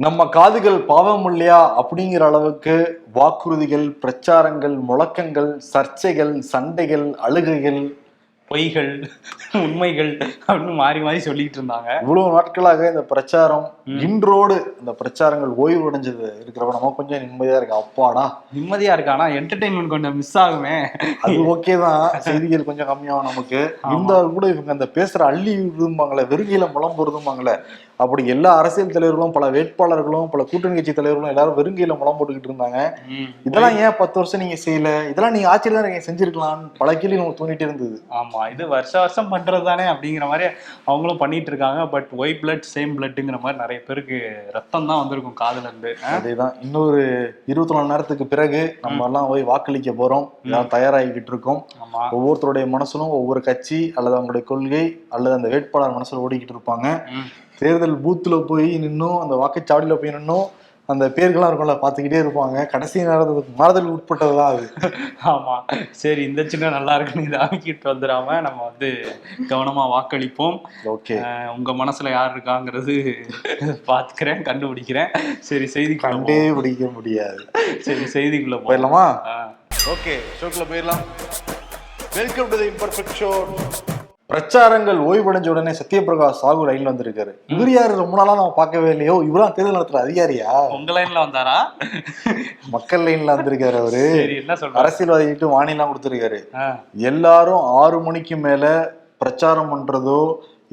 நம்ம காதுகள் பாவம் இல்லையா அப்படிங்கிற அளவுக்கு வாக்குறுதிகள் பிரச்சாரங்கள் முழக்கங்கள் சர்ச்சைகள் சண்டைகள் அழுகைகள் பொய்கள் உண்மைகள் அப்படின்னு மாறி மாறி சொல்லிட்டு இருந்தாங்க. இவ்வளவு நாட்களாக இந்த பிரச்சாரம் இன்றோடு இந்த பிரச்சாரங்கள் ஓய்வு அடைஞ்சது இருக்கிறப்ப நம்ம கொஞ்சம் நிம்மதியா இருக்கு. அப்பாடா. நிம்மதியா இருக்கு. ஆனா என்டர்டைன்மெண்ட் கொஞ்சம் மிஸ் ஆகுமே. அது ஓகே தான். செய்திகள் கொஞ்சம் கம்மியாகும் நமக்கு. இந்த கூட இவங்க அந்த பேசுற அள்ளி விரும்பாங்களே வெறுங்கையில முளம் பொருதும்பாங்களே அப்படி எல்லா அரசியல் தலைவர்களும் பல வேட்பாளர்களும் பல கூட்டணி கட்சி தலைவர்களும் எல்லாரும் வெறுங்கையில முளம் போட்டுக்கிட்டு இருந்தாங்க. இதெல்லாம் ஏன் பத்து வருஷம் நீங்க செய்யல? இதெல்லாம் நீங்க ஆட்சியில தான் நீங்க செஞ்சிருக்கலாம்னு பல கேள்வி நமக்கு தோணிட்டே இருந்தது. ஆமா. இது வருஷ வருஷம் பண்றது தானே அப்படிங்கிற மாதிரி அவங்களும் பண்ணிட்டு இருக்காங்க. பட் ஒயிட் பிளட் சேம் பிளட்ங்கிற மாதிரி நிறைய பேருக்கு ரத்தம் தான் வந்திருக்கும் காதுல இருந்து? அதேதான். இன்னொரு இருபத்தி நாலு நேரத்துக்கு பிறகு நம்ம எல்லாம் போய் வாக்களிக்க போறோம். எல்லாம் தயாராகிக்கிட்டு இருக்கோம். ஆமா. ஒவ்வொருத்தருடைய மனசுலும் ஒவ்வொரு கட்சி அல்லது அவங்களுடைய கொள்கை அல்லது அந்த வேட்பாளர் மனசுல ஓடிக்கிட்டு இருப்பாங்க. தேர்தல் பூத்துல போய் நின்னும். அந்த வாக்குச்சாவடியில போய் நின்னும். அந்த பேர்கள்லாம் இருக்கும்ல பார்த்துக்கிட்டே இருப்பாங்க. கடைசி நேரத்துக்கு மாறுதல் உட்பட்டதுதான் அது. ஆமா. சரி இந்த சின்ன நல்லா இருக்குன்னு இதை ஆக்கிட்டு வந்துடாம நம்ம வந்து கவனமா வாக்களிப்போம். ஓகே. அஹ் உங்க மனசுல யார் இருக்காங்கிறது பாத்துக்கிறேன் கண்டுபிடிக்கிறேன். சரி செய்திக்குள்ள கண்டே. பிடிக்க முடியாது. சரி செய்திக்குள்ள போயிடலாம்? ஓகே ஷோக்குள்ள போயிடலாம். Welcome to the imperfect show பிரச்சாரங்கள் ஓய்வடைஞ்ச உடனே சத்யபிரகாஷ் சாகு லைன்ல வந்திருக்காரு. இவர் யாரு? ரொம்ப நாளா நம்ம பார்க்கவே இல்லையோ? இவரான் தேர்தல் நடத்துற அதிகாரியா? உங்க லைன்ல வந்தாரா? மக்கள் லைன்ல வந்திருக்காரு அவரு. அரசியல்வாதிகிட்டு வாணிலாம் கொடுத்திருக்காரு. எல்லாரும் ஆறு மணிக்கு மேல பிரச்சாரம் பண்றதோ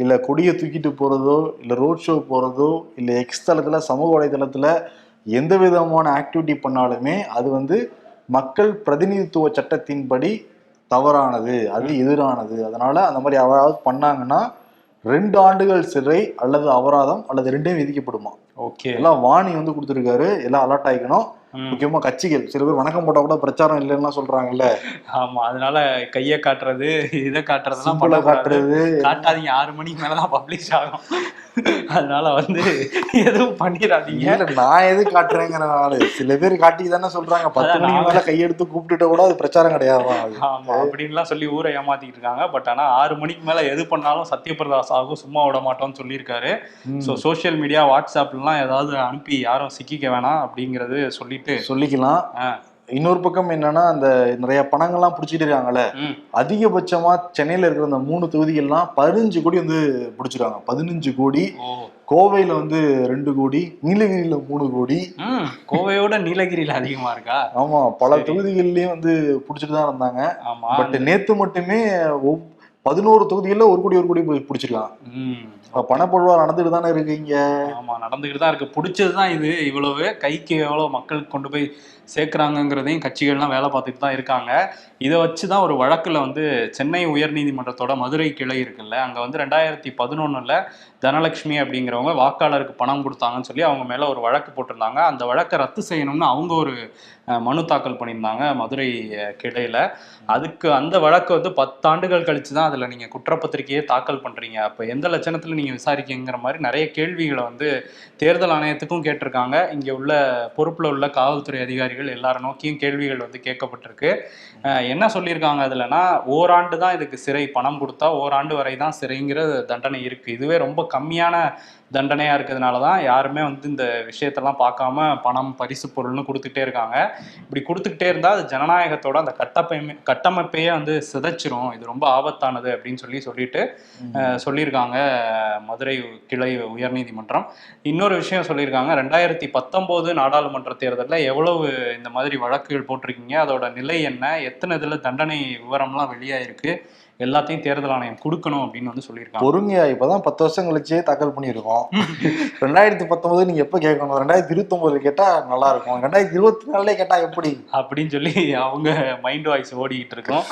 இல்ல கொடியை தூக்கிட்டு போறதோ இல்ல ரோட் ஷோ போறதோ இல்ல எக்ஸ் தளத்துல சமூக வலைதளத்துல எந்த விதமான ஆக்டிவிட்டி பண்ணாலுமே அது வந்து மக்கள் பிரதிநிதித்துவ சட்டத்தின்படி தவறானது அது எதிரானது. அதனால அந்த மாதிரி யாராவது பண்ணாங்கன்னா ரெண்டு ஆண்டுகள் சிறை அல்லது அபராதம் அல்லது ரெண்டையும் விதிக்கப்படுமா? ஓகே. எல்லாம் வாணி வந்து கொடுத்துருக்காரு. எல்லாம் அலர்ட் ஆகிக்கணும். முக்கியமா கட்சிகள். சில பேர் வணக்கம் போட்டா கூட பிரச்சாரம் இல்லைன்னா சொல்றாங்கல்ல. ஆமா அதனால கைய காட்டுறது இதை சிம்பிளா பண்ணக்கூடாது. காட்டுறது. காட்டாதீங்க ஆறு மணிக்கு மேலதான் பப்ளிஷ் ஆகும். அதனால வந்து எதுவும் பண்ணிடாதீங்க. நான் எது காட்டுறேங்கிற நாளு. சில பேர் காட்டி தானே சொல்றாங்க. பத்து நான் மேல கையெடுத்து கூப்பிட்டுட்ட கூட அது பிரச்சாரம் கிடையாது ஆமா அப்படின்லாம் சொல்லி ஊரை ஏமாத்திட்டு இருக்காங்க. பட் ஆனா ஆறு மணிக்கு மேல எது பண்ணாலும் சத்யபிரதா சாகு சும்மா விட மாட்டோம்னு சொல்லியிருக்காரு. ஸோ சோஷியல் மீடியா வாட்ஸ்அப்லாம் ஏதாவது அனுப்பி யாரும் சிக்கிக்க வேணாம் அப்படிங்கறது சொல்லிட்டு சொல்லிக்கலாம். ஆ, இன்னொரு பக்கம் என்னன்னா அந்த நிறைய பணங்கள்லாம் பிடிச்சிட்டு இருக்காங்கல்ல. அதிகபட்சமா சென்னையில இருக்கிற அந்த மூணு தொகுதிகள்லாம் பதினஞ்சு கோடி வந்து பிடிச்சிருக்காங்க. பதினஞ்சு கோடி. கோவையில வந்து ரெண்டு கோடி நீலகிரியில மூணு கோடி. கோவையோட நீலகிரியில அதிகமா இருக்கா? ஆமா. பல. தொகுதிகள்லயும் வந்து பிடிச்சிட்டு தான் இருந்தாங்க பட் நேத்து மட்டுமே பதினோரு தொகுதிகள்ல ஒரு கோடி ஒரு கோடி பிடிச்சிருக்கான் ம். அப்ப பணப்பொழுவா நடந்துட்டு தானே இருக்கு இங்க? ஆமா நடந்துகிட்டு தான் இருக்கு. பிடிச்சதுதான் இது. இவ்வளவு கைக்கு எவ்வளவு மக்களுக்கு கொண்டு போய் சேர்க்குறாங்கங்கிறதையும் கட்சிகள்லாம் வேலை பார்த்துட்டு தான் இருக்காங்க. இதை வச்சு தான் ஒரு வழக்குல வந்து சென்னை உயர்நீதிமன்றத்தோட மதுரை கிளை இருக்குல்ல அங்க வந்து ரெண்டாயிரத்தி பதினொன்னுல தனலட்சுமி அப்படிங்கிறவங்க வாக்காளருக்கு பணம் கொடுத்தாங்கன்னு சொல்லி அவங்க மேல ஒரு வழக்கு போட்டிருந்தாங்க. அந்த வழக்கை ரத்து செய்யணும்னு அவங்க ஒரு மனு தாக்கல் பண்ணியிருந்தாங்க மதுரை கிளையில. அதுக்கு அந்த வழக்கு வந்து பத்தாண்டுகள் கழிச்சு தான் அதில் நீங்கள் குற்றப்பத்திரிக்கையே தாக்கல் பண்ணுறீங்க அப்போ எந்த லட்சணத்தில் நீங்கள் விசாரிக்கீங்கிற மாதிரி நிறைய கேள்விகளை வந்து தேர்தல் ஆணையத்துக்கும் கேட்டிருக்காங்க. இங்கே உள்ள பொறுப்பில் உள்ள காவல்துறை அதிகாரிகள் எல்லாரும் நோக்கியும் கேள்விகள் வந்து கேட்கப்பட்டிருக்கு. என்ன சொல்லியிருக்காங்க அதில்னா ஓராண்டு தான் இதுக்கு சிறை பணம் கொடுத்தா ஓராண்டு வரை தான் சிறைங்கிற தண்டனை இருக்குது இதுவே ரொம்ப கம்மியான தண்டனையாக இருக்கிறதுனால தான் யாருமே வந்து இந்த விஷயத்தெல்லாம் பார்க்காம பணம் பரிசு பொருள்னு கொடுத்துட்டே இருக்காங்க. இப்படி கொடுத்துக்கிட்டே இருந்தால் அது ஜனநாயகத்தோட அந்த கட்டப்பை கட்டமைப்பையே வந்து சிதைச்சிரும். இது ரொம்ப ஆபத்தானது. அப்படின்னு சொல்லி சொல்லிட்டு சொல்லியிருக்காங்க மதுரை கிளை உயர்நீதிமன்றம். இன்னொரு விஷயம் சொல்லியிருக்காங்க ரெண்டாயிரத்தி பத்தொம்போது நாடாளுமன்ற தேர்தலில் எவ்வளவு இந்த மாதிரி வழக்குகள் போட்டிருக்கீங்க அதோட நிலை என்ன எத்தனை இதில் தண்டனை விவரம்லாம் வெளியாயிருக்கு எல்லாத்தையும் தேர்தல் ஆணையம் கொடுக்கணும் அப்படின்னு வந்து சொல்லியிருக்காங்க. பொறுமையா இப்பதான் பத்து வருஷம் கழிச்சே தாக்கல் பண்ணியிருக்கோம். ரெண்டாயிரத்தி பத்தொன்பது நீங்க எப்ப கேட்கணும்? ரெண்டாயிரத்தி இருபத்தி ஒன்பதுல கேட்டா நல்லா இருக்கும். ரெண்டாயிரத்தி இருபத்தி நாலுல கேட்டா எப்படி? அப்படின்னு சொல்லி அவங்க மைண்ட் வாய்ஸ் ஓடிக்கிட்டு இருக்கோம்.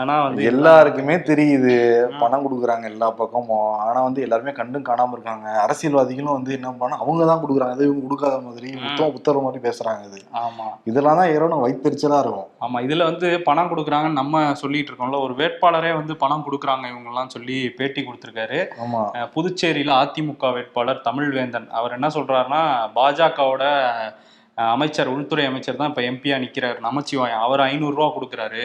ஆனா வந்து எல்லாருக்குமே தெரியுது. பணம் கொடுக்குறாங்க எல்லா பக்கமும். ஆனா வந்து எல்லாருமே கண்டும் காணாம இருக்காங்க. அரசியல்வாதிகளும் வந்து என்ன பண்ணா அவங்க தான் கொடுக்குறாங்க. அது இவங்க கொடுக்காத மாதிரி புத்தகம் புத்தகம் மாதிரி பேசுறாங்க இது. ஆமா. இதெல்லாம் தான் இறைவனும் வைத்தறிச்சலா இருக்கும். ஆமா இதுல வந்து பணம் கொடுக்குறாங்கன்னு நம்ம சொல்லிட்டு இருக்கோம்ல. ஒரு வேட்பாளரே வந்து பணம் கொடுக்குறாங்க இவங்கெல்லாம் சொல்லி பேட்டி கொடுத்துருக்காரு. புதுச்சேரியில அதிமுக வேட்பாளர் தமிழ்வேந்தன் அவர் என்ன சொல்றாருன்னா பாஜகவோட அமைச்சர் உள்துறை அமைச்சர் தான் இப்ப எம்பியா நிக்கிறாரு. நமச்சிவாயம் அவர் ஐநூறு ரூபா கொடுக்குறாரு.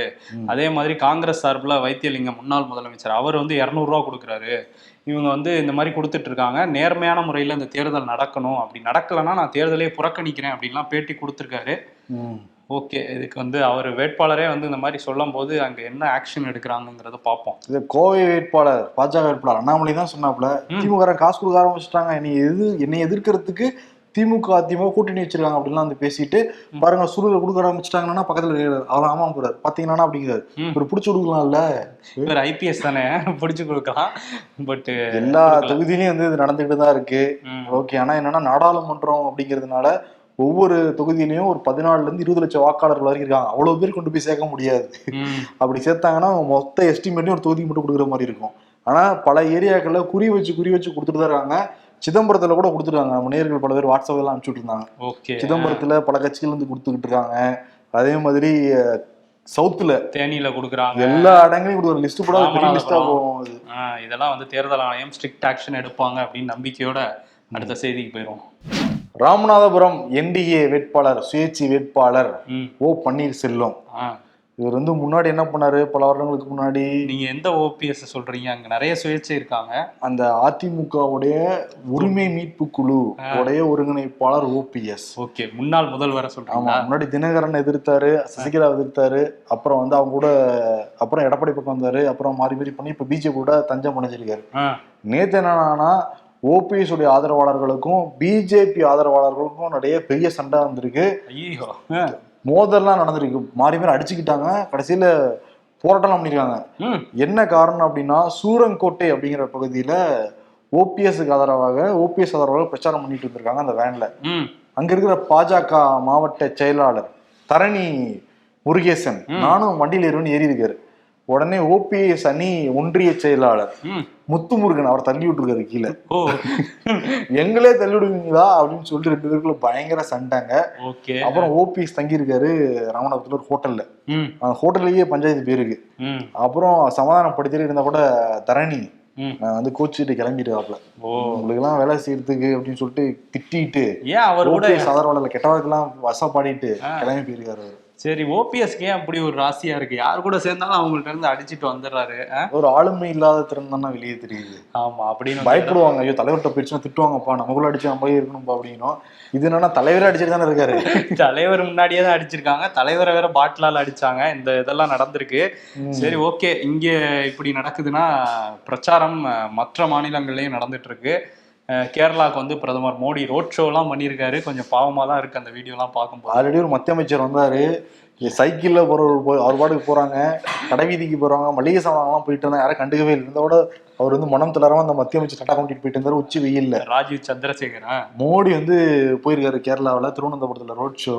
அதே மாதிரி காங்கிரஸ் சார்பில் வைத்தியலிங்கம் முன்னாள் முதலமைச்சர் அவர் வந்து இரநூறுவா கொடுக்குறாரு. இவங்க வந்து இந்த மாதிரி கொடுத்துட்டு இருக்காங்க. நேர்மையான முறையில் இந்த தேர்தல் நடக்கணும். அப்படி நடக்கலைன்னா நான் தேர்தலே புறக்கணிக்கிறேன் அப்படின்லாம் பேட்டி கொடுத்துருக்காரு. ஓகே இதுக்கு வந்து அவர் வேட்பாளரே வந்து இந்த மாதிரி சொல்லும் போது அங்க என்ன ஆக்ஷன் எடுக்கிறாங்கிறத பார்ப்போம். இது கோவை வேட்பாளர் பாஜக வேட்பாளர் அண்ணாமலை தான் சொன்னாப்ல. திமுக காசு கொடுக்க ஆரம்பிச்சிட்டாங்க. என்னை எது என்னை எதிர்க்கிறதுக்கு திமுக அதிமுக கூட்டணி வச்சிருக்காங்க அப்படின்லாம் வந்து பேசிட்டு பாருங்க சுருளை கொடுக்க ஆரம்பிச்சிட்டாங்கன்னா பக்கத்துல. அவர் ஆமா போறாரு. பாத்தீங்கன்னா அப்படிங்கிறாரு. இவர் பிடிச்சி கொடுக்கலாம்ல? இவர் ஐபிஎஸ் தானே பிடிச்சு கொடுக்கலாம். பட் எல்லா தொகுதியிலயும் வந்து இது நடந்துகிட்டு தான் இருக்கு. ஓகே ஆனா என்னன்னா நாடாளுமன்றம் அப்படிங்கிறதுனால ஒவ்வொரு தொகுதியிலயும் ஒரு பதினாலுல இருந்து இருபது லட்சம் வாக்காளர்கள் வரைக்கும் இருக்காங்க அவ்வளவு பேர் கொண்டு போய் சேர்க்க முடியாது. அப்படி சேர்த்தாங்கன்னா மொத்த எஸ்டிமேட்டையும் ஒரு தொகுதிக்கு மட்டும் கொடுக்குற மாதிரி இருக்கும். ஆனா பல ஏரியாக்கள்ல குறி வச்சு குறி வச்சு கொடுத்துட்டு தான் இருக்காங்க. சிதம்பரத்துல கூட கொடுத்துருக்காங்க. நம்ம நேர்கள் பல பேர் வாட்ஸ்அப் எல்லாம் அனுப்பிச்சுட்டு இருந்தாங்க ஓகே. சிதம்பரத்துல பல கட்சிகள் வந்து கொடுத்துக்கிட்டு இருக்காங்க. அதே மாதிரி சவுத்துல தேனியில கொடுக்குறாங்க. எல்லா இடங்களையும் கொடுக்குற லிஸ்ட் கூட பெரிய லிஸ்டா. போகும் இதெல்லாம் வந்து தேர்தல் ஆணையம் ஸ்ட்ரிக்ட் ஆக்ஷன் எடுப்பாங்க அப்படின்னு நம்பிக்கையோட அடுத்த செய்திக்கு போயிடும் ராமநாதபுரம் என்டிஏ வேட்பாளர் சுயேட்சை வேட்பாளர் ஓ பன்னீர்செல்வம். இவர் வந்து முன்னாடி என்ன பண்ணாரு? பல வருடங்களுக்கு முன்னாடி நீங்க எந்த ஓபிஎஸ் சொல்றீங்க? அங்க நிறைய சுயேட்சை இருக்காங்க. அந்த அதிமுகவுடைய உரிமை மீட்பு குழு உடைய ஒருங்கிணைப்பாளர் ஓபிஎஸ் ஓகே முன்னாள் முதல்வரை ஆமா சொல்றீங்களா முன்னாடி தினகரன் எதிர்த்தாரு சசிகலா எதிர்த்தாரு அப்புறம் வந்து அவங்க கூட அப்புறம் எடப்பாடி பக்கம் வந்தாரு அப்புறம் மாறி மாறி பண்ணி இப்ப பிஜேபி கூட தஞ்சம் அடைஞ்சிருக்காரு. நேத்து என்னன்னா ஓபிஎஸ் உடைய ஆதரவாளர்களுக்கும் பிஜேபி ஆதரவாளர்களுக்கும் நிறைய பெரிய சண்டை வந்திருக்கு மோதல்லாம் நடந்திருக்கு. மாறி மாறி அடிச்சுக்கிட்டாங்க. கடைசியில போராட்டம் பண்ணிருக்காங்க. என்ன காரணம் அப்படின்னா சூரங்கோட்டை அப்படிங்கிற பகுதியில ஓபிஎஸ்க்கு ஆதரவாக ஓபிஎஸ் ஆதரவாக பிரச்சாரம் பண்ணிட்டு இருந்திருக்காங்க அந்த வேன்ல. அங்க இருக்கிற பாஜக மாவட்ட செயலாளர் தரணி முருகேசன். நானும் வண்டியில ஏறுவேன்னு ஏறி இருக்காரு உடனே ஓபிஎஸ் அணி ஒன்றிய செயலாளர். முத்துமுருகன் அவர் தள்ளி விட்டுருக்காரு கீழே. எங்களே தள்ளி விடுவீங்களா? அப்படின்னு சொல்லிட்டு ரெண்டு பேருக்குள்ள பயங்கர சண்டைங்க. அப்புறம் ஓபிஎஸ் தங்கியிருக்காரு ராமநாதபுரத்துல ஒரு ஹோட்டல்ல அந்த ஹோட்டல்லையே பஞ்சாயத்து பேருக்கு அப்புறம் சமாதானப்படுத்திட்டு இருந்தா கூட தரணி நான் வந்து கோச்சிட்டு கிளம்பிடுவாப்ல உங்களுக்கு எல்லாம் வேலை செய்யறதுக்கு அப்படின்னு சொல்லிட்டு திட்டிட்டு ஏன் அவர் கூட ஓபிஎஸ் ஆதரவாளர்ல கெட்டவர்களுக்கெல்லாம் வசப்பாடிட்டு கிளம்பி போயிருக்காரு. சரி ஓபிஎஸ்க்கு ஏன் அப்படி ஒரு ராசியா இருக்கு? யார் கூட சேர்ந்தாலும் அவங்கள்ட்ட இருந்து அடிச்சிட்டு வந்துடுறாரு? ஒரு ஆளுமை இல்லாத திறன் தானே வெளியே தெரியுது. ஆமா அப்படின்னு பயப்படுவாங்க. ஐயோ தலைவர்கிட்ட போயிடுச்சுன்னா திட்டுவாங்கப்பா நமக்குள்ள அடிச்சு நம்ம போய் இருக்கணும்ப்பா அப்படின்னும் இது என்னன்னா தலைவரே அடிச்சுட்டு தானே இருக்காரு. தலைவர் முன்னாடியே தான் அடிச்சிருக்காங்க. தலைவரை வேற பாட்டிலால அடிச்சாங்க. இந்த இதெல்லாம் நடந்திருக்கு. சரி ஓகே. இங்க இப்படி நடக்குதுன்னா பிரச்சாரம் மற்ற மாநிலங்கள்லயும் நடந்துட்டு இருக்கு. அஹ், கேரளாக்கு வந்து பிரதமர் மோடி ரோட் ஷோ எல்லாம் பண்ணியிருக்காரு. கொஞ்சம் பாவமா தான் இருக்கு அந்த வீடியோ எல்லாம் பார்க்கும்போது. ஆல்ரெடி ஒரு மத்திய அமைச்சர் வந்தாரு. சைக்கிள்ல போய் அவர் பாட்டுக்கு போறாங்க. கடை வீதிக்கு போறாங்க மளிகை சாமான்லாம் போயிட்டு இருந்தா யாரும் கண்டுக்கவே இல்லை. இருந்தோட அவர் வந்து மனம் தளராம அந்த மத்திய அமைச்சர் டாட்டா கூட்டிட்டு போயிட்டு இருந்தாரு. உச்சி வெயில்ல. ராஜீவ் சந்திரசேகரா? மோடி வந்து போயிருக்காரு கேரளாவுல திருவனந்தபுரத்துல ரோட் ஷோ.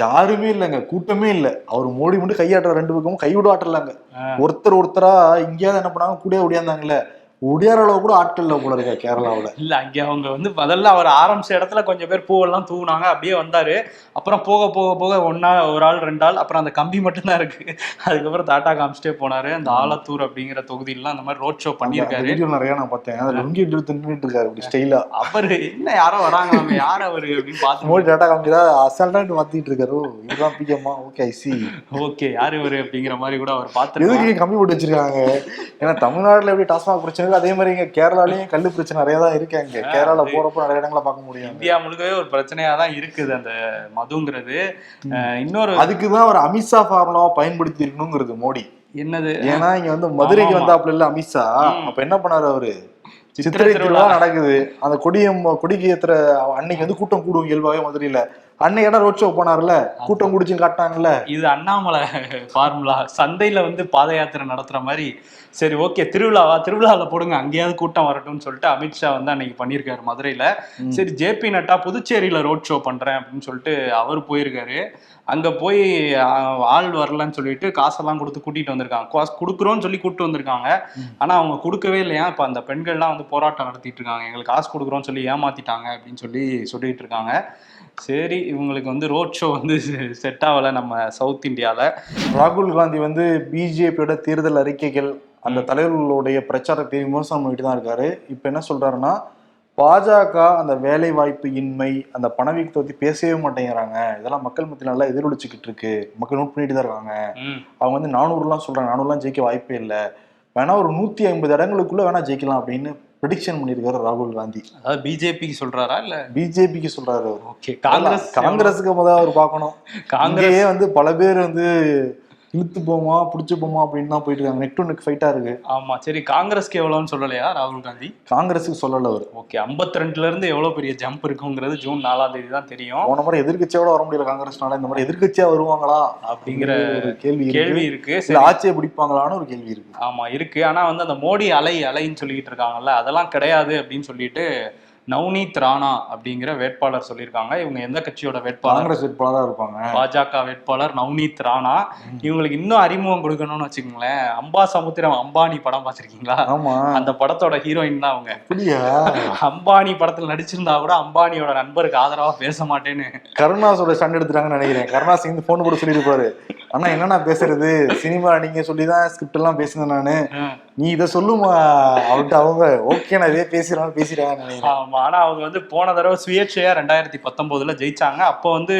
யாருமே இல்லைங்க. கூட்டமே இல்ல. அவர் மோடி மட்டும் கையாட்டுற ரெண்டு பக்கமும் கைவிட ஆட்டலாங்க. ஒருத்தர் ஒருத்தரா இங்கேயாவது என்ன பண்ணாங்க? கூட ஒடியாந்தாங்கல்ல அளவு கூட ஆட்கள் இல்ல போல இருக்க கேரளாவுல இல்ல அங்க அவங்க வந்து முதல்ல அவர் ஆரம்பிச்ச இடத்துல கொஞ்சம் பேர் பூவெல்லாம் தூவுனாங்க அப்படியே வந்தாரு. அப்புறம் போக போக போக ஒன்னா ஒரு ஆள் ரெண்டு ஆள் அப்புறம் அந்த கம்பி மட்டும்தான் இருக்கு. அதுக்கப்புறம் டாடா காமிச்சிட்டே போனாரு. அந்த ஆலத்தூர் அப்படிங்கிற தொகுதியிலாம் அந்த மாதிரி ரோட் ஷோ பண்ணியிருக்காரு. வீடியோ நிறைய நான் பார்த்தேன். அதுல லுங்கி எடுத்து நின்றுட்டு இருக்காரு இப்படி ஸ்டைலா அவரு என்ன யாரோ வராங்க நம்ம யார் அவரு அப்படின்னு பார்த்து மோடி டாட்டா காமிக்கிறா அசால்ட்டா மாத்திட்டு இருக்காரு. இதுதான் பிகமா ஓகே ஐ சி ஓகே யாரு இவரு அப்படிங்கிற மாதிரி கூட அவர் பார்த்து எதுக்கு கம்மி போட்டு வச்சிருக்காங்க? ஏன்னா தமிழ்நாட்டுல எப்படி டாஸ்மாக் பிரச்சனை இருக்கு அதே மாதிரி இங்க கேரளாலயும் கல்லு பிரச்சனை நிறைய தான் இருக்கு அங்க. கேரளால போறப்ப நிறைய இடங்களை பார்க்க முடியும் இந்தியா முழுக்கவே ஒரு பிரச்சனையா தான் இருக்குது அந்த மதுங்கிறது. இன்னொரு அதுக்குதான் அவர் அமித்ஷா ஃபார்முலாவை பயன்படுத்தி இருக்கணுங்கிறது மோடி. என்னது? ஏன்னா இங்க வந்து மதுரைக்கு. வந்தாப்புல இல்ல அமித்ஷா. அப்ப என்ன பண்ணாரு அவரு? சித்திரை திருவிழா நடக்குது. அந்த கொடியம் கொடிக்கு ஏத்துற அன்னைக்கு வந்து கூட்டம் கூடும் இயல்பாவே மதுரையில. அன்னைக்கு ரோட் ஷோ போனார்ல கூட்டம் குடிச்சு காட்டினாங்கல்ல. இது அண்ணாமலை ஃபார்முலா சந்தையில வந்து பாத யாத்திரை நடத்துற மாதிரி சரி ஓகே திருவிழாவா திருவிழாவில் போடுங்க அங்கேயாவது கூட்டம் வரட்டும்னு சொல்லிட்டு அமித்ஷா வந்து அன்னைக்கு பண்ணியிருக்காரு மதுரையில. சரி ஜேபி நட்டா புதுச்சேரியில ரோட் ஷோ பண்றேன் அப்படின்னு சொல்லிட்டு அவர் போயிருக்காரு. அங்க போய் ஆள் வரலன்னு சொல்லிட்டு காசெல்லாம் கொடுத்து கூட்டிட்டு வந்திருக்காங்க. காசு கொடுக்குறோன்னு சொல்லி கூப்பிட்டு வந்திருக்காங்க. ஆனா அவங்க கொடுக்கவே இல்லையா? இப்ப அந்த பெண்கள்லாம் வந்து போராட்டம் நடத்திட்டு இருக்காங்க. எங்களுக்கு காசு கொடுக்குறோன்னு சொல்லி ஏமாத்திட்டாங்க அப்படின்னு சொல்லி சொல்லிட்டு இருக்காங்க. சரி இவங்களுக்கு வந்து ரோட் ஷோ வந்து செட் ஆகல நம்ம சவுத் இந்தியால. ராகுல் காந்தி வந்து பிஜேபியோட தேர்தல் அறிக்கைகள் அந்த தலைவர்களுடைய பிரச்சாரத்தை விமர்சனம் பண்ணிட்டு தான் இருக்காரு. இப்ப என்ன சொல்றாருன்னா பாஜக அந்த வேலை வாய்ப்பு இன்மை அந்த பணவீக்கத்தை பேசவே மாட்டேங்கிறாங்க. இதெல்லாம் மக்கள் மத்தியில் நல்லா எதிரொலிச்சுக்கிட்டு இருக்கு. மக்கள் நோட் பண்ணிட்டு தான் இருக்காங்க. அவங்க வந்து நானூறுலாம் சொல்றாங்க. நானூறுலாம் ஜெயிக்க வாய்ப்பே இல்லை. வேணா ஒரு நூத்தி ஐம்பது இடங்களுக்குள்ள வேணா ஜெயிக்கலாம் அப்படின்னு ப்ரிடிக்ஷன் பண்ணியிருக்காரு ராகுல் காந்தி. அதாவது பிஜேபிக்கு சொல்றாரா இல்ல? பிஜேபிக்கு சொல்றாரு ஓகே. காங்கிரஸ் காங்கிரஸுக்கு முதல்ல அவர் பார்க்கணும். காங்கிரஸ் வந்து பல பேர் வந்து இழுத்து போமா பிடிச்சு போமா அப்படின்னு தான் போயிட்டு இருக்காங்க. நெக் டு நெக் ஃபைட்டா இருக்கு. ஆமா சரி காங்கிரஸ்க்கு எவ்வளவுன்னு சொல்லலையா ராகுல் காந்தி? காங்கிரஸுக்கு சொல்லல அவர். ஓகே 52 ரெண்டுல இருந்து எவ்வளவு பெரிய ஜம்ப் இருக்குங்கிறது ஜூன் நாலாம் தேதி தான் தெரியும். போன முறை எதிர்கட்சியோட வர முடியல காங்கிரஸ்னால. இந்த மாதிரி எதிர்கட்சியா வருவாங்களா? அப்படிங்கிற ஒரு கேள்வி. கேள்வி இருக்கு. சரி. ஆட்சியை பிடிப்பாங்களான்னு ஒரு கேள்வி இருக்கு. ஆமா இருக்கு. ஆனா வந்து அந்த மோடி அலை அலைன்னு சொல்லிட்டு இருக்காங்கல்ல அதெல்லாம் கிடையாது அப்படின்னு சொல்லிட்டு நவ்னீத் ராணா அப்படிங்கிற வேட்பாளர் சொல்லியிருக்காங்க. இவங்க எந்த கட்சியோட வேட்பாளர்? காங்கிரஸ் வேட்பாளரா இருப்பாங்க. பாஜக வேட்பாளர் நவ்னீத் ராணா. இவங்களுக்கு இன்னும் அறிமுகம் கொடுக்கணும்னு வச்சுக்கோங்களேன். அம்பா சமுத்திரம் அம்பானி படம் பார்த்திருக்கீங்களா? ஆமா. அந்த படத்தோட ஹீரோயின் தான் அவங்க. அம்பானி படத்துல நடிச்சிருந்தா கூட அம்பானியோட நண்பருக்கு ஆதரவா பேச மாட்டேன்னு. கருணாஸோட ஸ்டாண்ட் எடுத்துட்டாங்கன்னு நினைக்கிறேன். கருணாஸ் வந்து போன் போட்டு சொல்லியிருப்பாரு. அண்ணா என்னண்ணா பேசுறது? சினிமா நீங்க சொல்லிதான் ஸ்கிரிப்ட் எல்லாம் பேசுனேன் நானு. நீ இதை சொல்லுமா? அவர்கிட்ட அவங்க ஓகே நான் இதே பேசிடலாம் பேசிடுறாங்கன்னு நினைக்கிறேன். ஆமா. ஆனா அவங்க வந்து போன தடவை சுயேட்சையா ரெண்டாயிரத்தி பத்தொன்பதுல ஜெயிச்சாங்க. அப்போ வந்து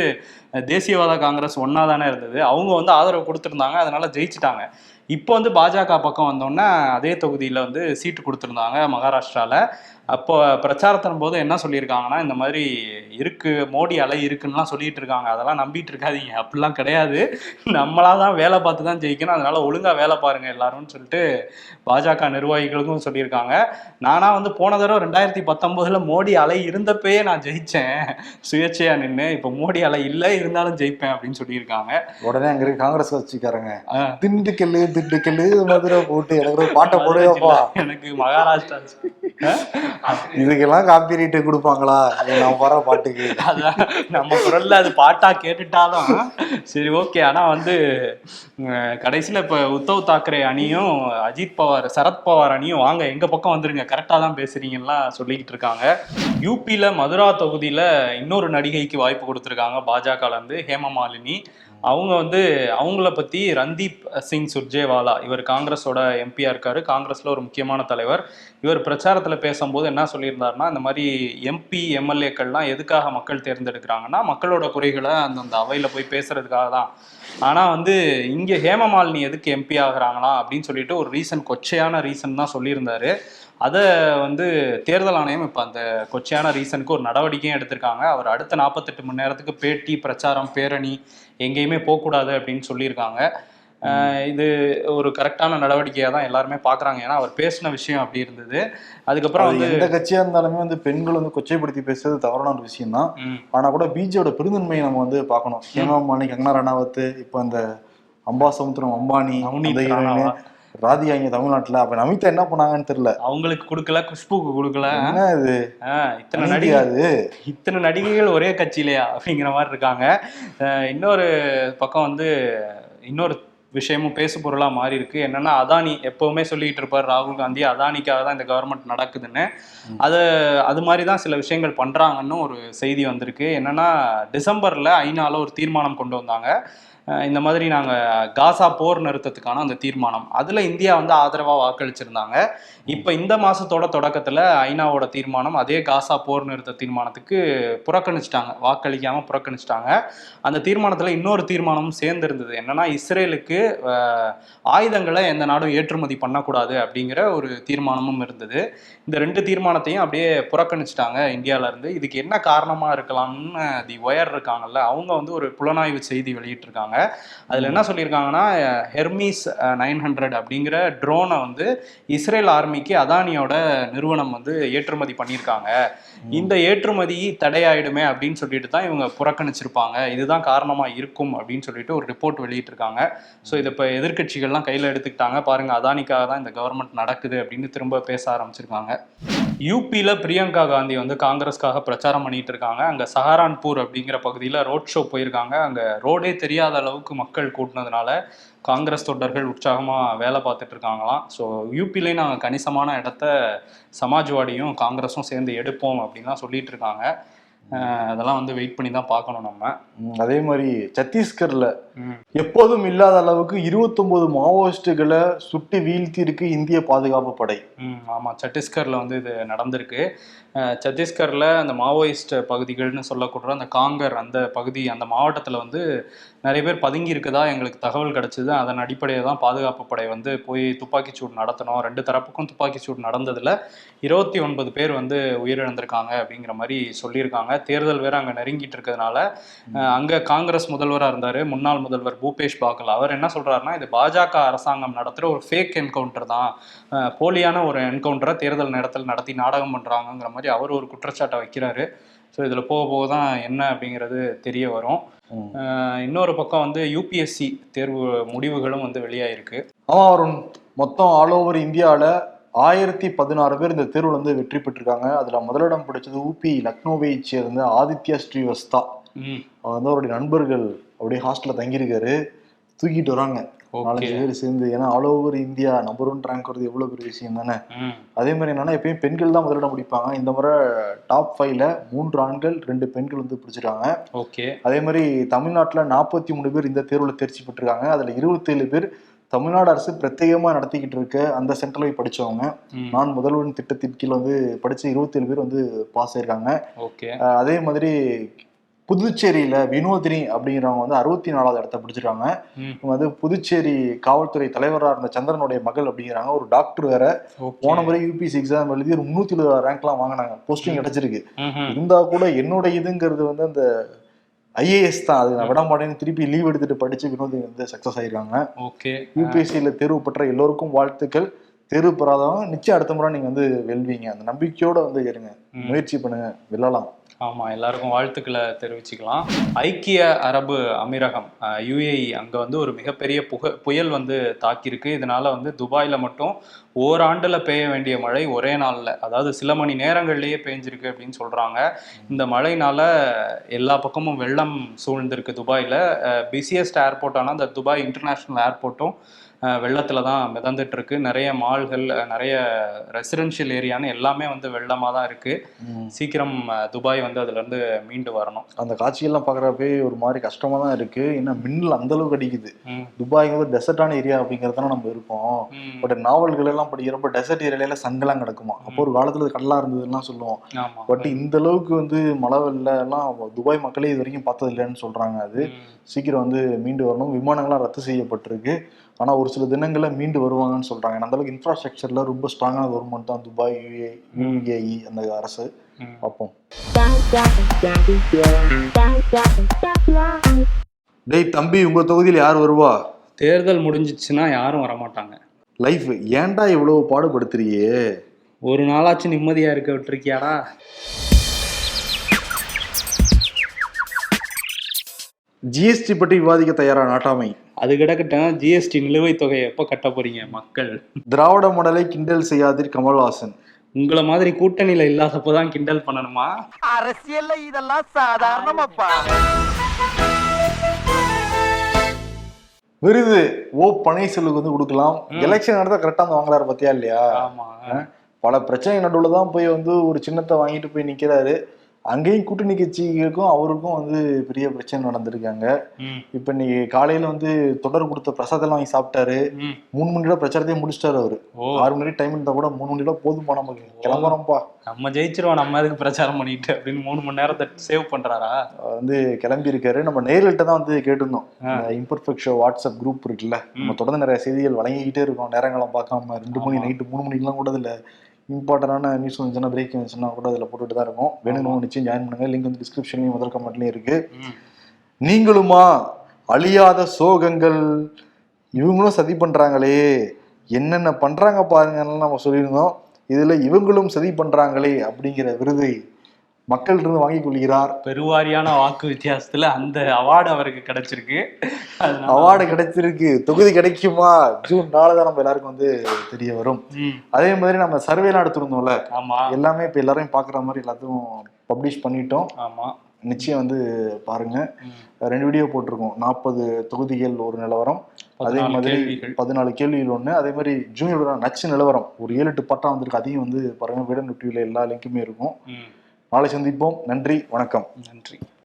தேசியவாத காங்கிரஸ் ஒன்னா தானே இருந்தது. அவங்க வந்து ஆதரவு கொடுத்துருந்தாங்க. அதனால ஜெயிச்சிட்டாங்க. இப்போ வந்து பாஜக பக்கம் வந்தோடனே அதே தொகுதியில் வந்து சீட்டு கொடுத்துருந்தாங்க மகாராஷ்டிராவில் அப்போ பிரச்சாரத்தின் போது என்ன சொல்லியிருக்காங்கன்னா இந்த மாதிரி இருக்கு மோடி அலை இருக்குன்னுலாம் சொல்லிட்டு இருக்காங்க அதெல்லாம் நம்பிட்டு இருக்காதீங்க அப்படிலாம் கிடையாது. நம்மளா தான் வேலை பார்த்து தான் ஜெயிக்கணும். அதனால ஒழுங்கா வேலை பாருங்க எல்லாரும்னு சொல்லிட்டு பாஜக நிர்வாகிகளுக்கும் சொல்லியிருக்காங்க. நானா வந்து போன தடவை ரெண்டாயிரத்தி பத்தொன்பதுல மோடி அலை இருந்தப்பயே நான் ஜெயிச்சேன். சுயேட்சையா நின்று இப்போ மோடி அலை இல்லை இருந்தாலும் ஜெயிப்பேன் அப்படின்னு சொல்லியிருக்காங்க. உடனே அங்க இருக்க காங்கிரஸ் கட்சிக்காரங்க திண்டுக்கல்லு திண்டுக்கல்லு மதுரை போட்டு எனக்கு பாட்டை போடுவேப்பா எனக்கு மகாராஷ்டிரா இதுக்கெல்லாம் காப்பி ரைட்டு கொடுப்பாங்களா நான் போற பாட்டுக்கு. அதான் நம்ம குரல்ல அது பாட்டா கேட்டுட்டாலும் சரி ஓகே. ஆனா வந்து கடைசியில இப்ப உத்தவ் தாக்கரே அணியும் அஜித் பவார் சரத் பவார் அணியும் வாங்க எங்க பக்கம் வந்துருங்க. கரெக்டா தான் பேசுறீங்கலாம் சொல்லிக்கிட்டு இருக்காங்க. யூபியில மதுரா தொகுதியில இன்னொரு நடிகைக்கு வாய்ப்பு கொடுத்துருக்காங்க. பாஜக இருந்து ஹேமமாலினி. அவங்க வந்து அவங்கள பத்தி ரந்தீப் சிங் சுர்ஜேவாலா இவர் காங்கிரஸோட எம்பியா இருக்காரு. காங்கிரஸ்ல ஒரு முக்கியமான தலைவர். இவர் பிரச்சாரத்துல பேசும்போது என்ன சொல்லியிருந்தாருன்னா இந்த மாதிரி எம்பி எம்எல்ஏக்கள்லாம் எதுக்காக மக்கள் தேர்ந்தெடுக்கிறாங்கன்னா மக்களோட குறைகளை அந்தந்த அவையில போய் பேசுறதுக்காக தான். ஆனா வந்து இங்க ஹேமமாலினி எதுக்கு எம்பி ஆகுறாங்களா அப்படின்னு சொல்லிட்டு ஒரு ரீசன் கொச்சையான ரீசன் தான் சொல்லியிருந்தாரு. அதை வந்து தேர்தல் ஆணையம் இப்போ அந்த கொச்சையான ரீசனுக்கு ஒரு நடவடிக்கையும் எடுத்திருக்காங்க. அவர் அடுத்த நாற்பத்தெட்டு மணி நேரத்துக்கு பேட்டி பிரச்சாரம் பேரணி எங்கேயுமே போகக்கூடாது அப்படின்னு சொல்லியிருக்காங்க. இது ஒரு கரெக்டான நடவடிக்கையாக தான் எல்லாருமே பார்க்குறாங்க. ஏன்னா அவர் பேசின விஷயம் அப்படி இருந்தது. அதுக்கப்புறம் அது வந்து எந்த கட்சியா இருந்தாலுமே வந்து பெண்கள் வந்து கொச்சைப்படுத்தி பேசுறது தவறான ஒரு விஷயம் தான். ம், ஆனா கூட பிஜேயோட பெருந்தன்மையை நம்ம வந்து பார்க்கணும். ஹேமா மாலினி கங்கனா ரணாவத் இப்போ அந்த அம்பாசமுத்திரம் அம்பானி ராதிகா இங்க தமிழ்நாட்டுல. அப்ப நமிதா என்ன பண்ணாங்கன்னு தெரியல. அவங்களுக்கு கொடுக்கல குஷ்புக்கு கொடுக்கல. என்ன இது? இத்தனை நீதி நடிகை அது. இத்தனை நடிகைகள் ஒரே கட்சியிலையா அப்படிங்கிற மாதிரி இருக்காங்க. இன்னொரு பக்கம் வந்து இன்னொரு விஷயமும் பேசு பொருளா மாறி இருக்கு. என்னன்னா அதானி எப்பவுமே சொல்லிட்டு இருப்பார் ராகுல் காந்தி. அதானிக்காக தான் இந்த கவர்மெண்ட் நடக்குதுன்னு. அது அது மாதிரி தான் சில விஷயங்கள் பண்றாங்கன்னு ஒரு செய்தி வந்திருக்கு. என்னன்னா டிசம்பர்ல ஐநால ஒரு தீர்மானம் கொண்டு வந்தாங்க. இந்த மாதிரி நாங்கள் காசா போர் நிறுத்தத்துக்கான அந்த தீர்மானம். அதில் இந்தியா வந்து ஆதரவாக வாக்களிச்சிருந்தாங்க. இப்ப இந்த மாசத்தோட தொடக்கத்துல ஐநாவோட தீர்மானம் அதே காசா போர் நிறுத்த தீர்மானத்துக்கு புறக்கணிச்சிட்டாங்க. வாக்களிக்காம புறக்கணிச்சிட்டாங்க. அந்த தீர்மானத்துல இன்னொரு தீர்மானமும் சேர்ந்து இருந்தது என்னன்னா இஸ்ரேலுக்கு ஆயுதங்களை எந்த நாடும் ஏற்றுமதி பண்ணக்கூடாது அப்படிங்கிற ஒரு தீர்மானமும் இருந்தது. இந்த ரெண்டு தீர்மானத்தையும் அப்படியே புறக்கணிச்சிட்டாங்க இந்தியால இருந்து இதுக்கு என்ன காரணமா இருக்கலாம்னு தி ஒயர் இருக்காங்கல்ல அவங்க வந்து ஒரு புலனாய்வு செய்தி வெளியிட்டிருக்காங்க. அதுல என்ன சொல்லியிருக்காங்கன்னா ஹெர்மிஸ் நைன் ஹண்ட்ரட் அப்படிங்கிற ட்ரோனை வந்து இஸ்ரேல் ஆர்மி ஆர்மிக்கு அதானியோட நிறுவனம் வந்து ஏற்றுமதி பண்ணியிருக்காங்க. இந்த ஏற்றுமதி தடையாயிடுமே அப்படின்னு சொல்லிட்டு தான் இவங்க புறக்கணிச்சிருப்பாங்க. இதுதான் காரணமா இருக்கும் அப்படின்னு சொல்லிட்டு ஒரு ரிப்போர்ட் வெளியிட்டிருக்காங்க. ஸோ இதை இப்போ எதிர்க்கட்சிகள்லாம் கையில் எடுத்துக்கிட்டாங்க. பாருங்க அதானிக்காக தான் இந்த கவர்மெண்ட் நடக்குது அப்படின்னு திரும்ப பேச ஆரம்பிச்சிருக்காங்க. யூபியில் பிரியங்கா காந்தி வந்து காங்கிரஸ்க்காக பிரச்சாரம் பண்ணிட்டு இருக்காங்க அங்கே சஹாரான்பூர் அப்படிங்கிற பகுதியில் ரோட் ஷோ போயிருக்காங்க. அங்கே ரோடே தெரியாத அளவுக்கு மக்கள் கூட்டினதுனால காங்கிரஸ் தொண்டர்கள் உற்சாகமாக வேலை பார்த்துட்டு இருக்காங்களாம். ஸோ யூபிலே நாங்கள் கணிசமான இடத்த சமாஜ்வாடியும் காங்கிரஸும் சேர்ந்து எடுப்போம் அப்படின்லாம் சொல்லிட்டு இருக்காங்க. அதெல்லாம் வந்து வெயிட் பண்ணி தான் பார்க்கணும் நம்ம. அதே மாதிரி சத்தீஸ்கர்ல. எப்போதும் இல்லாத அளவுக்கு 29 மாவோயிஸ்டுகளை சுட்டு வீழ்த்தி இருக்கு இந்திய பாதுகாப்பு படை. ம் ஆமாம் சத்தீஸ்கரில் வந்து இது நடந்திருக்கு. சத்தீஸ்கரில் அந்த மாவோயிஸ்ட் பகுதிகள்னு சொல்லக்கூடிய அந்த காங்கர் அந்த பகுதி அந்த மாவட்டத்தில் வந்து நிறைய பேர் பதுங்கி இருக்கதா எங்களுக்கு தகவல் கிடைச்சது. அதன் அடிப்படையில் தான் பாதுகாப்பு படை வந்து போய் துப்பாக்கிச்சூடு நடத்தணும். ரெண்டு தரப்புக்கும் துப்பாக்கிச்சூடு நடந்ததில் இருபத்தி ஒன்பது பேர் வந்து உயிரிழந்திருக்காங்க அப்படிங்கிற மாதிரி சொல்லியிருக்காங்க. தேர்தல் வேற அங்கே நெருங்கிட்டு இருக்கிறதுனால அங்க காங்கிரஸ் முதல்வராக இருந்தார் முன்னாள் முதல்வர் பூபேஷ் பாகல். அவர் என்ன சொல்றாருன்னா இது பாஜக அரசாங்கம் நடத்துகிற ஒரு ஃபேக் என்கவுண்டர் தான். போலியான ஒரு என்கவுண்டரை தேர்தல் நேரத்தில் நடத்தி நாடகம் பண்றாங்கங்கிற மாதிரி அவர் ஒரு குற்றச்சாட்டை வைக்கிறாரு. ஸோ இதில் போக போக தான் என்ன அப்படிங்கிறது தெரிய வரும். இன்னொரு பக்கம் வந்து யூபிஎஸ்சி தேர்வு முடிவுகளும் வந்து வெளியாயிருக்கு. ஆமா வருண் மொத்தம் ஆல் ஓவர் இந்தியாவில் ஆயிரத்தி பதினாறு பேர் இந்த தேர்வில் வந்து வெற்றி பெற்றிருக்காங்க. அதுல முதலிடம் பிடிச்சது ஊபி லக்னோவை சேர்ந்த ஆதித்யா ஸ்ரீவஸ்தா. அவர் வந்து அவருடைய நண்பர்கள் அப்படியே ஹாஸ்டல்ல தங்கியிருக்காரு. தூக்கிட்டு வராங்க. நாலஞ்சு பேர் சேர்ந்து. ஏன்னா all over India number one rank வருது எவ்வளவு பெரிய விஷயம் தானே? அதே மாதிரி என்னன்னா எப்பயும் பெண்கள் தான் முதலிடம் பிடிப்பாங்க. இந்த முறை டாப் ஃபைவ்ல மூன்று ஆண்கள் ரெண்டு பெண்கள் வந்து பிடிச்சிருக்காங்க. ஓகே. அதே மாதிரி தமிழ்நாட்டில் நாற்பத்தி மூணு பேர் இந்த தேர்வில் தேர்ச்சி பெற்றிருக்காங்க. அதில் இருபத்தேழு பேர் தமிழ்நாடு அரசு பிரத்யேகமாக நடத்திக்கிட்டு இருக்க அந்த சென்டரில் ம். நான் முதல்வன் திட்டத்தின் கீழ் வந்து படிச்ச இருபத்தேழு பேர் வந்து பாஸ் ஆயிருக்காங்க. ஓகே. அதே மாதிரி புதுச்சேரியில வினோதினி அப்படிங்கிறவங்க வந்து அறுபத்தி நாலாவது இடத்த பிடிச்சிருக்காங்க. வந்து புதுச்சேரி காவல்துறை தலைவராக இருந்த சந்திரனுடைய மகள் அப்படிங்கிறாங்க. ஒரு டாக்டர் வேற. போன முறை யூபிஎஸ்சி எக்ஸாம் எழுதி ஒரு முன்னூத்தி எழுபது ரேங்க்லாம் வாங்கினாங்க. போஸ்டிங் கிடைச்சிருக்கு. இருந்தா கூட என்னோட இதுங்கிறது வந்து அந்த ஐஏஎஸ் தான். அது நான் விட மாட்டேன்னு திருப்பி லீவ் எடுத்துட்டு படிச்சு வினோதினி வந்து சக்சஸ் ஆயிருக்காங்க. ஓகே. யூபிஎஸ்சியில் தேர்வு பெற்ற எல்லோருக்கும் வாழ்த்துக்கள். தேர்வு பெறாதவங்க நிச்சயம் அடுத்த முறை நீங்க வந்து வெல்வீங்க. அந்த நம்பிக்கையோட வந்து இருங்க. முயற்சி பண்ணுங்க. வெல்லலாம். ஆமா எல்லாருக்கும் வாழ்த்துக்களை தெரிவிச்சுக்கலாம். ஐக்கிய அரபு அமீரகம் யுஏஇ அங்க வந்து ஒரு மிகப்பெரிய புக புயல் வந்து தாக்கியிருக்கு. இதனால வந்து துபாயில மட்டும் ஓராண்டுல பெய்ய வேண்டிய மழை ஒரே நாள்ல அதாவது சில மணி நேரங்கள்லயே பெஞ்சிருக்கு அப்படின்னு சொல்றாங்க. இந்த மழைனால எல்லா பக்கமும் வெள்ளம் சூழ்ந்திருக்கு துபாயில. பிஸியஸ்ட் ஏர்போர்ட்டான அந்த துபாய் இன்டர்நேஷனல் ஏர்போர்ட்டும் வெள்ளத்துல தான் மிதந்துட்டு இருக்கு நிறைய மால்கள் நிறைய ரெசிடென்ஷியல் ஏரியான்னு எல்லாமே வந்து வெள்ளமா தான் இருக்கு. சீக்கிரம் துபாய் வந்து அதுல இருந்து மீண்டு வரணும். அந்த காட்சிகள்லாம் பார்க்குறப்பே ஒரு மாதிரி கஷ்டமா தான் இருக்கு. ஏன்னா மின்னல் அந்த அளவுக்கு அடிக்குது. துபாய்ங்கிறது டெசர்ட்டான ஏரியா அப்படிங்கிறதான நம்ம இருக்கோம் ம், பட் நாவல்கள் எல்லாம் படிக்கிறப்ப டெசர்ட் ஏரியால சங்கெல்லாம் கிடக்குமா? அப்போ ஒரு காலத்துல அது கடலா இருந்ததுலாம் சொல்லுவோம். பட் இந்த அளவுக்கு வந்து மழை வெள்ளம் எல்லாம் துபாய் மக்களே இது வரைக்கும் பார்த்தது இல்லைன்னு சொல்றாங்க அது. சீக்கிரம் வந்து மீண்டு வரணும். விமானங்கள்லாம் ரத்து செய்யப்பட்டிருக்கு. ஆனா ஒரு சில தினங்கள்ல மீண்டு வருவாங்கன்னு சொல்றாங்க. அந்த அளவுக்கு இன்ஃப்ராஸ்ட்ரக்சர்ல ரொம்ப ஸ்ட்ராங்கான கவர்மெண்ட் தான் துபாய் யூஏ யூஏஇ அந்த அரசு. பார்ப்போம். டேய் தம்பி உங்க தொகுதியில் யார் வருவா? தேர்தல் முடிஞ்சிச்சுன்னா யாரும் வரமாட்டாங்க. லைஃப் ஏன்டா இவ்வளவு பாடுபடுத்துறியே? ஒரு நாளாச்சும் நிம்மதியா இருக்க விட்டுருக்கியாடா? ஜிஎஸ்டி பற்றி விவாதிக்க தயாரா நாட்டாமை? அது கிடக்கட்டும் ஜிஎஸ்டி நிலுவைத் தொகையை எப்போ கட்ட போறீங்க மக்கள்? திராவிட மாடலை கிண்டல் செய்யாதீர் கமல்ஹாசன். உங்களை மாதிரி கூட்டணியில இல்லாதப்பதான் கிண்டல் பண்ணணுமா? அரசியல்ல இதெல்லாம் சாதாரணமாப்பா. விருது ஓ பன்னீர்செல்வருக்கு வந்து கொடுக்கலாம். எலெக்ஷன் நடந்தா கரெக்டா வந்து வாங்குறாரு பத்தியா இல்லையா? ஆமா. பல பிரச்சனை நடுவில் தான் போய் வந்து ஒரு சின்னத்தை வாங்கிட்டு போய் நிக்கிறாரு. அங்கேயும் கூட்டணி கட்சிகளுக்கும் அவருக்கும் வந்து பெரிய பிரச்சனை நடந்திருக்காங்க. இப்ப இன்னைக்கு காலையில வந்து தொடர் கொடுத்த பிரசாதெல்லாம் வாங்கி சாப்பிட்டாரு. மூணு மணி நேரம் பிரச்சாரத்தையும் முடிச்சிட்டாரு அவரு. ஆறு மணி டைம் இருந்தா கூட மூணு மணி நேரம் போதும்பா நமக்கு. கிளம்புறோம்ப்பா நம்ம ஜெயிச்சிருவோம் நம்ம எதுக்கு பிரச்சாரம் பண்ணிட்டு அப்படின்னு மூணு மணி நேரத்தை சேவ் பண்றாரா? வந்து கிளம்பி இருக்காரு நம்ம நேரில்கிட்ட தான் வந்து கேட்டிருந்தோம். இம்பர்ஃபெக்ட் ஷோ வாட்ஸ்அப் குரூப் இருக்குல்ல. நம்ம தொடர்ந்து நிறைய செய்திகள் வழங்கிக்கிட்டே இருக்கோம். நேரங்களும் பார்க்காம ரெண்டு மணி நைட்டு மூணு மணிக்கெல்லாம் கூட இதுல இம்பார்ட்டன்டான நியூஸ் வந்துச்சுன்னா பிரேக் வந்துச்சுன்னா கூட அதில் போட்டுட்டு தான் இருக்கும். வேணும்னு நிச்சயம் ஜாயின் பண்ணுங்க. லிங்க் வந்து டிஸ்கிரிப்ஷன்லையும் முதல் கமெண்ட்லையும் இருக்கு. நீங்களுமா அழியாத சோகங்கள் இவங்களும் சதி பண்றாங்களே என்னென்ன பண்றாங்க பாருங்கன்னு நம்ம சொல்லியிருந்தோம். இதுல இவங்களும் சதி பண்றாங்களே அப்படிங்கிற விருதை மக்கள்கிட்ட இருந்து வாங்கி கொள்கிறார். பெருவாரியான வாக்கு வித்தியாசத்துல அந்த அவார்டு அவருக்கு கிடைச்சிருக்கு. அவார்டு கிடைச்சிருக்கு. தொகுதி கிடைக்குமா? ஜூன் நாலு தான் நம்ம எல்லாருக்கும் வந்து தெரிய வரும். அதே மாதிரி நம்ம சர்வேலாம் எடுத்திருந்தோம்ல. ஆமா. எல்லாமே இப்ப எல்லாரையும் பாக்குற மாதிரி எல்லாத்தையும் பப்ளிஷ் பண்ணிட்டோம். ஆமா. நிச்சயம் வந்து பாருங்க. ரெண்டு வீடியோ போட்டிருக்கோம். நாற்பது தொகுதிகள் ஒரு நிலவரம். அதே மாதிரி. பதினாலு கேள்விகள் ஒண்ணு. அதே மாதிரி ஜூனியர் நச்சு நிலவரம். ஒரு ஏழு எட்டு பட்டா வந்திருக்கு. அதையும் வந்து பாருங்க விடன் டிவில எல்லா லிங்க்குமே இருக்கும். நாளை சந்திப்போம். நன்றி வணக்கம். நன்றி.